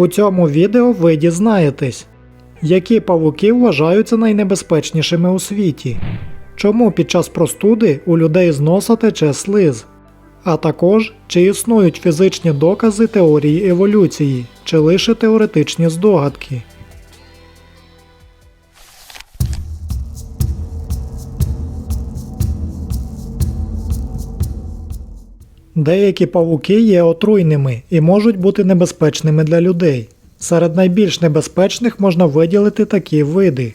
У цьому відео ви дізнаєтесь, які павуки вважаються найнебезпечнішими у світі, чому під час простуди у людей з носа тече слиз, а також чи існують фізичні докази теорії еволюції, чи лише теоретичні здогадки. Деякі павуки є отруйними і можуть бути небезпечними для людей. Серед найбільш небезпечних можна виділити такі види: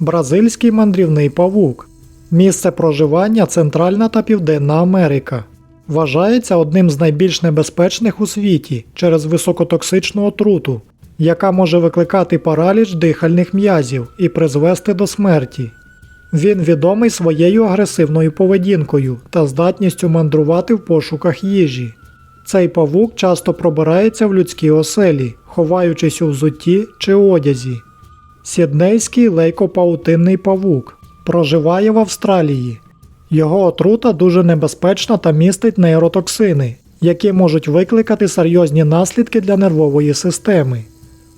Бразильський мандрівний павук. Місце проживання Центральна та Південна Америка. Вважається одним з найбільш небезпечних у світі через високотоксичну отруту, яка може викликати параліч дихальних м'язів і призвести до смерті. Він відомий своєю агресивною поведінкою та здатністю мандрувати в пошуках їжі. Цей павук часто пробирається в людські оселі, ховаючись у взутті чи одязі. Сіднейський лейкопаутинний павук проживає в Австралії. Його отрута дуже небезпечна та містить нейротоксини, які можуть викликати серйозні наслідки для нервової системи.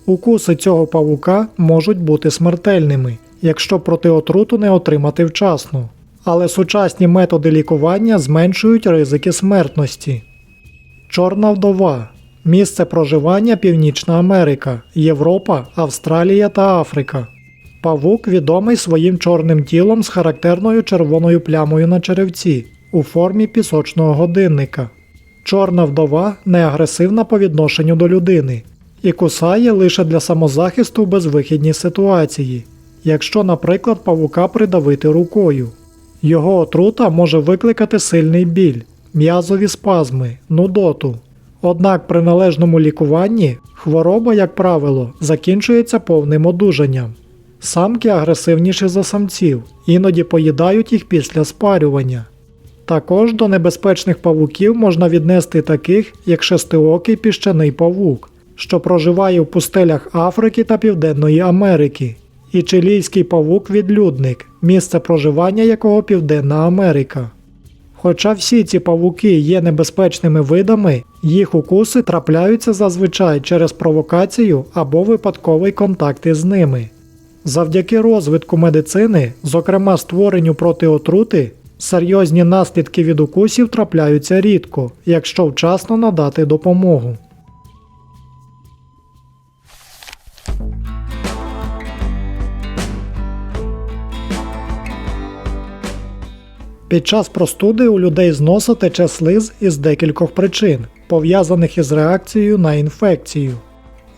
Укуси цього павука можуть бути смертельними, якщо проти отруту не отримати вчасно. Але сучасні методи лікування зменшують ризики смертності. Чорна вдова місце проживання Північна Америка, Європа, Австралія та Африка. Павук відомий своїм чорним тілом з характерною червоною плямою на черевці у формі пісочного годинника. Чорна вдова не агресивна по відношенню до людини і кусає лише для самозахисту в безвихідній ситуації, якщо, наприклад, павука придавити рукою. Його отрута може викликати сильний біль, м'язові спазми, нудоту. Однак при належному лікуванні хвороба, як правило, закінчується повним одужанням. Самки агресивніші за самців, іноді поїдають їх після спарювання. Також до небезпечних павуків можна віднести таких, як шестиокий піщаний павук, що проживає в пустелях Африки та Південної Америки, і чилійський павук-відлюдник, місце проживання якого Південна Америка. Хоча всі ці павуки є небезпечними видами, їх укуси трапляються зазвичай через провокацію або випадковий контакт із ними. Завдяки розвитку медицини, зокрема створенню проти отрути, серйозні наслідки від укусів трапляються рідко, якщо вчасно надати допомогу. Під час простуди у людей з носа тече слиз із декількох причин, пов'язаних із реакцією на інфекцію.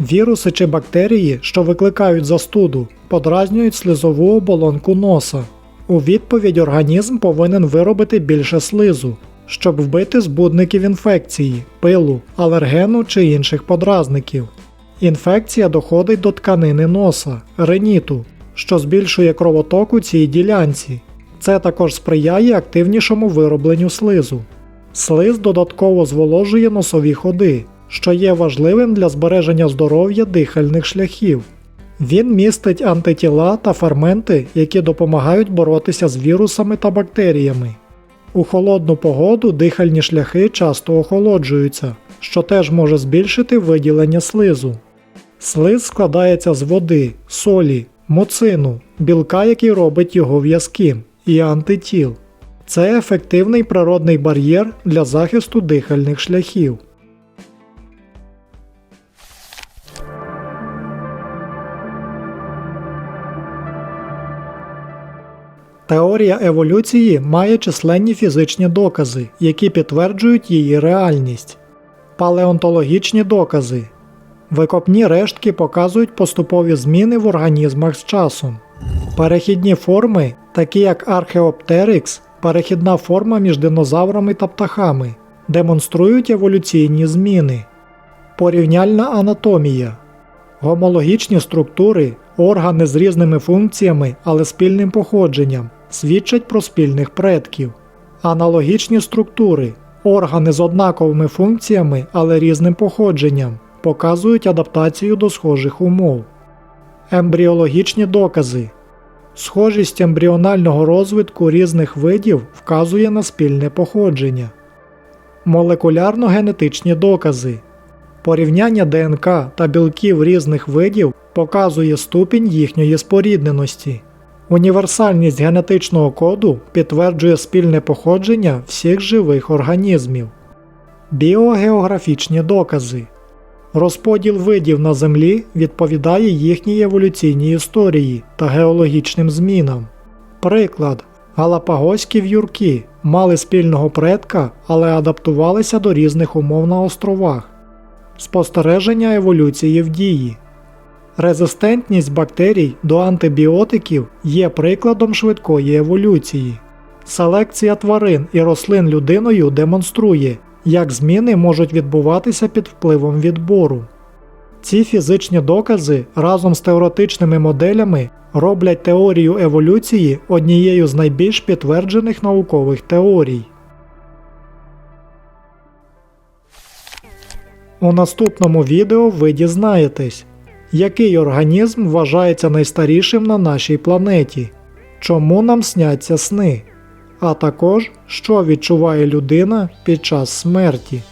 Віруси чи бактерії, що викликають застуду, подразнюють слизову оболонку носа. У відповідь організм повинен виробити більше слизу, щоб вбити збудників інфекції, пилу, алергену чи інших подразників. Інфекція доходить до тканини носа, реніту, що збільшує кровоток у цій ділянці. Це також сприяє активнішому виробленню слизу. Слиз додатково зволожує носові ходи, що є важливим для збереження здоров'я дихальних шляхів. Він містить антитіла та ферменти, які допомагають боротися з вірусами та бактеріями. У холодну погоду дихальні шляхи часто охолоджуються, що теж може збільшити виділення слизу. Слиз складається з води, солі, моцину, білка, який робить його в'язким, і антитіл. Це ефективний природний бар'єр для захисту дихальних шляхів. Теорія еволюції має численні фізичні докази, які підтверджують її реальність. Палеонтологічні докази. Викопні рештки показують поступові зміни в організмах з часом. Перехідні форми, такі як Археоптерикс, перехідна форма між динозаврами та птахами, демонструють еволюційні зміни. Порівняльна анатомія. Гомологічні структури, органи з різними функціями, але спільним походженням, свідчать про спільних предків. Аналогічні структури, органи з однаковими функціями, але різним походженням, показують адаптацію до схожих умов. Ембріологічні докази. Схожість ембріонального розвитку різних видів вказує на спільне походження. Молекулярно-генетичні докази. Порівняння ДНК та білків різних видів показує ступінь їхньої спорідненості. Універсальність генетичного коду підтверджує спільне походження всіх живих організмів. Біогеографічні докази. Розподіл видів на Землі відповідає їхній еволюційній історії та геологічним змінам. Приклад: Галапагоські в'юрки мали спільного предка, але адаптувалися до різних умов на островах. Спостереження еволюції в дії. Резистентність бактерій до антибіотиків є прикладом швидкої еволюції. Селекція тварин і рослин людиною демонструє, як зміни можуть відбуватися під впливом відбору. Ці фізичні докази разом з теоретичними моделями роблять теорію еволюції однією з найбільш підтверджених наукових теорій. У наступному відео ви дізнаєтесь, який організм вважається найстарішим на нашій планеті, чому нам сняться сни, а також що відчуває людина під час смерті.